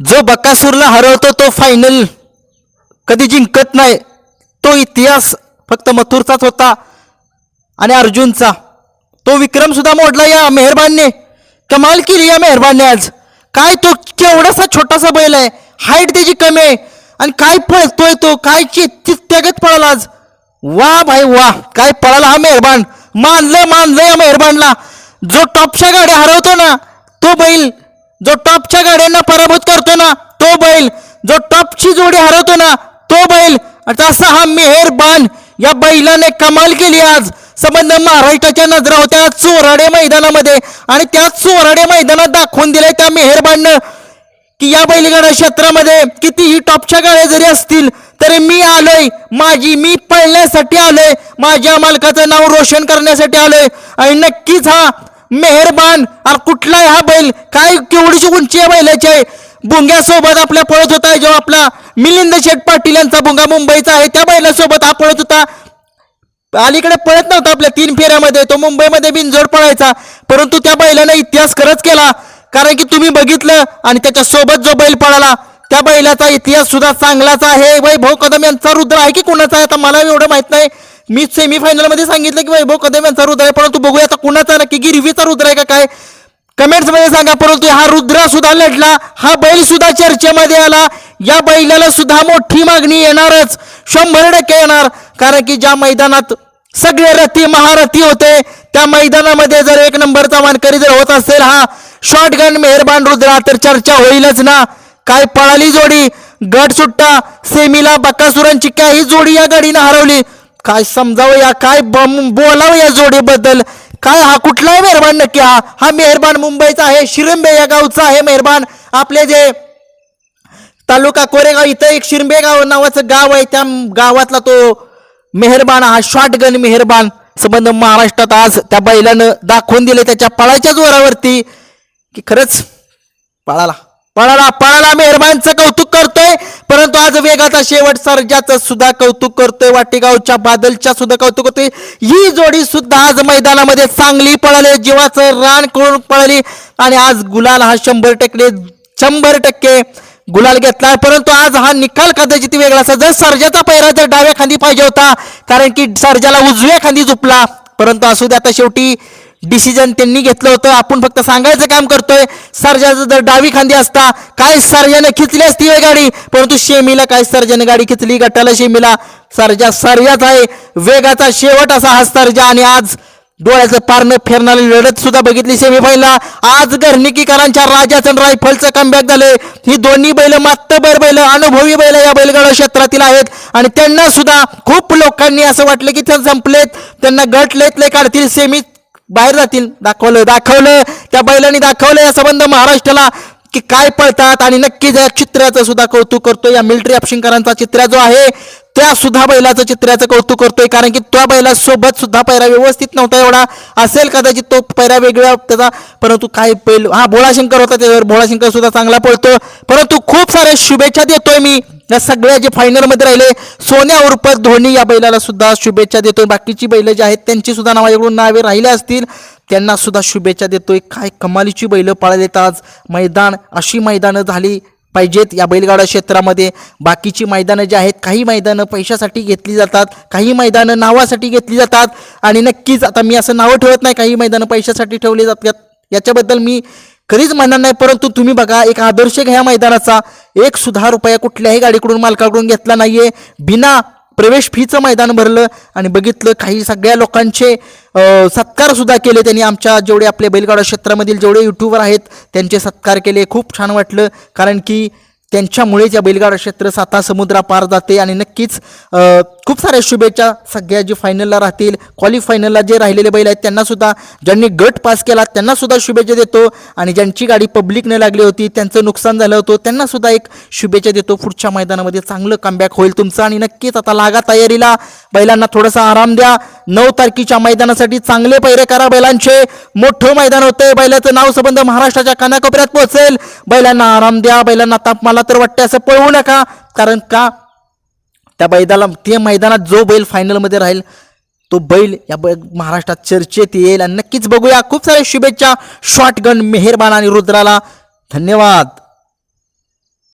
जो बकासूरला हरवतो तो फायनल कधी जिंकत नाही. तो इतिहास फक्त मथुरचाच होता आणि अर्जुनचा. तो विक्रम सुद्धा मोडला या मेहरबानने. कमाल केली या मेहरबानने आज. काय तो केवढासा छोटासा बैल आहे. हाईट त्याची कमी आहे. आणि काय पळतोय तो. काय त्यागत पळाला आज. वा भाई वा. काय पळाला हा मेहरबान. मानलं मानलं या मेहरबानला. जो टॉपच्या गाड्या हरवतो ना तो बैल जो टॉपच्या गाड्यांना पराभूत करतो ना तो बैल. जो टॉपची जोडी हरवतो ना तो बैल. आता असा हा मेहरबान या बैलाने कमाल केली आज. संबंध महाराष्ट्राच्या नजरा होत्या चोराडे मैदानामध्ये. आणि त्या चोराडे मैदानात दाखवून दिलंय त्या मेहरबाननं की या बैलगाडा क्षेत्रामध्ये कितीही टॉपच्या गाड्या जरी असतील तरी मी आलोय. माझी मी पळण्यासाठी आलोय. माझ्या मालकाचं नाव रोशन करण्यासाठी आलोय. आणि नक्कीच हा मेहरबान. अरे कुठला आहे हा बैल? काय केवढीशी उंची आहे बैलाची? आहे भुंग्यासोबत आपल्या पळत होता जेव्हा आपला मिलिंद शेठ पाटील यांचा भुंगा मुंबईचा आहे. त्या बैलासोबत हा पळत होता. अलीकडे पळत नव्हता आपल्या तीन फेऱ्यामध्ये. तो मुंबईमध्ये बिनजोड पळायचा. परंतु त्या बैलानं इतिहास खरंच केला. कारण की तुम्ही बघितलं आणि त्याच्या सोबत जो बैल पळाला त्या बैलाचा इतिहास सुद्धा चांगलाच आहे. वैभव कदम यांचा रुद्र आहे की कुणाचा आहे? आता मला एवढं माहीत नाही. मी सेमीफायनलमध्ये सांगितलं की वैभव कदम यांचा रुद्र आहे परंतु बघूया आता कुणाचा नक्की गिरवीचा रुद्र आहे का काय? कमेंट्समध्ये सांगा परंतु हा रुद्रा सुद्धा लढला हा बैल सुद्धा चर्चेमध्ये आला या बैलाला सुद्धा मोठी मागणी येणारच शंभर टक्के येणार कारण की ज्या मैदानात सगळे रथी महारथी होते त्या मैदानामध्ये जर एक नंबरचा मानकरी जर होत असेल हा शॉटगन मेहरबान रुद्रा तर चर्चा होईलच ना. काय पळाली जोडी? गट सुट्टा सेमीला बक्कासुरांची काही जोडी या गाडीनं हरवली. काय समजावं या काय बम बोलावं या जोडीबद्दल. काय हा कुठलाही मेहरबान नक्की हा. हा मेहरबान मुंबईचा आहे शिरंबे या गावचा आहे मेहरबान. आपले जे तालुका कोरेगाव इथं एक शिरंबे गाव नावाचं गाव आहे त्या गावातला तो मेहरबान हा शॉटगन मेहरबान संबंध महाराष्ट्रात आज त्या बैलानं दाखवून दिले त्याच्या पळाच्या जोरावरती. की खरंच पळाला. पळाला पळाला मेहरबानचं कौतुक करतोय. परंतु आज वेगाचा शेवट सर्जाचं सुद्धा कौतुक करतोय. वाटेगावच्या बादलच्या सुद्धा कौतुक करतोय. ही जोडी सुद्धा आज मैदानामध्ये चांगली पळाली. जीवाचं रान करून पळाली. आणि आज गुलाल हा शंभर टक्के शंभर टक्के गुलाल घेतला परंतु आज हा निकाल कदाचित वेगळा असा जर सर्जाचा पैरा जर डाव्या खांदी पाहिजे होता. कारण की सर्जाला उजव्या खांदी झुपला. परंतु असू दे आता शेवटी डिसिजन त्यांनी घेतलं होतं. आपण फक्त सांगायचं काम करतोय. सर्जाचं जर डावी खांदी असता काय सर्जाने खिचली असती ही गाडी? परंतु शेमीला काय सर्जाने गाडी खिचली? गटाला शेमीला सर्जा सर्जाच आहे. वेगाचा शेवट असा हा सर्जा. आणि आज डोळ्याचं पारणं फेरणारी लढत सुद्धा बघितली सेमीफायनलला आज घरणिकीकरांच्या राजाचं रायफलचं कमबॅक झाले ही दोन्ही बैल मात्तबर बैल अनुभवी बैल या बैलगाडा क्षेत्रातील आहेत. आणि त्यांना सुद्धा खूप लोकांनी असं वाटलं की ते संपलेत. त्यांना गट लेतले काढतील. सेमी बाहेर जातील. दाखवलं दाखवलं. त्या बैलांनी दाखवलं या संबंध महाराष्ट्राला की काय पळतात आणि नक्कीच या चित्राचं सुद्धा कौतुक करतो या मिलिटरी ऑप्शनकरांचा चित्र जो आहे त्या सुद्धा बैलाचं चित्राचं कौतुक करतोय. कारण की त्या बैलासोबत सुद्धा पैरा व्यवस्थित नव्हता एवढा. असेल कदाचित तो पैरा वेगळा त्याचा. परंतु काय बैल हा भोळाशंकर होता त्याच्यावर. भोळाशंकर सुद्धा चांगला पळतो. परंतु खूप साऱ्या शुभेच्छा देतोय मी. या सगळ्या जे फायनलमध्ये राहिले सोन्या उर्फ धोनी या बैलाला सुद्धा शुभेच्छा देतोय. बाकीची बैलं जी आहेत त्यांची सुद्धा नावाकडून नावे राहिले असतील. त्यांना सुद्धा शुभेच्छा देतोय. काय कमालीची बैलं पाळलेत आज. मैदान अशी मैदानं झाली पाहिजेत या बैलगाडा क्षेत्रामध्ये. बाकीची मैदानं जी आहेत काही मैदानं पैशासाठी घेतली जातात काही मैदानं नावासाठी घेतली जातात. आणि नक्कीच आता मी असं नावं ठेवत नाही काही मैदानं पैशासाठी ठेवली जातात. याच्याबद्दल मी कधीच म्हणणार नाही परंतु तुम्ही बघा एक आदर्श घ्या मैदानाचा एक सुद्धा रुपया कुठल्याही गाडीकडून मालकाकडून घेतला नाहीये. बिना प्रवेश फीचं मैदान भरलं आणि बघितलं काही सगळ्या लोकांचे सत्कार सुद्धा केले त्यांनी. आमच्या जेवढे आपले बैलगाडा क्षेत्रामधील जेवढे युट्यूबर आहेत त्यांचे सत्कार केले. खूप छान वाटलं कारण की त्यांच्यामुळेच या बैलगाडा क्षेत्र साता समुद्रा पार जाते आणि नक्कीच खूप साऱ्या शुभेच्छा सगळ्या जे फायनलला राहतील. क्वालिफायनलला जे राहिलेले बैल आहेत त्यांनासुद्धा ज्यांनी गट पास केला त्यांनासुद्धा शुभेच्छा देतो. आणि ज्यांची गाडी पब्लिकने लागली होती त्यांचं नुकसान झालं होतं त्यांनासुद्धा एक शुभेच्छा देतो. पुढच्या मैदानामध्ये चांगलं कमबॅक होईल तुमचं. आणि नक्कीच आता लागा तयारीला. बैलांना थोडासा आराम द्या. नऊ तारखेच्या मैदानासाठी चांगले पैरे करा बैलांचे. मोठं मैदान होतंय. बैलाचं नाव संबंध महाराष्ट्राच्या कानाकोपऱ्यात पोहोचेल. बैलांना आराम द्या. बैलांना ताप मला तर वाटतं असं पळवू नका. कारण का? त्या बैदाला ते मैदानात जो बैल फायनलमध्ये राहील तो बैल या बै महाराष्ट्रात चर्चेत येईल. आणि नक्कीच बघूया. खूप साऱ्या शुभेच्छा. शॉटगन मेहरबान आणि रुद्राला. धन्यवाद.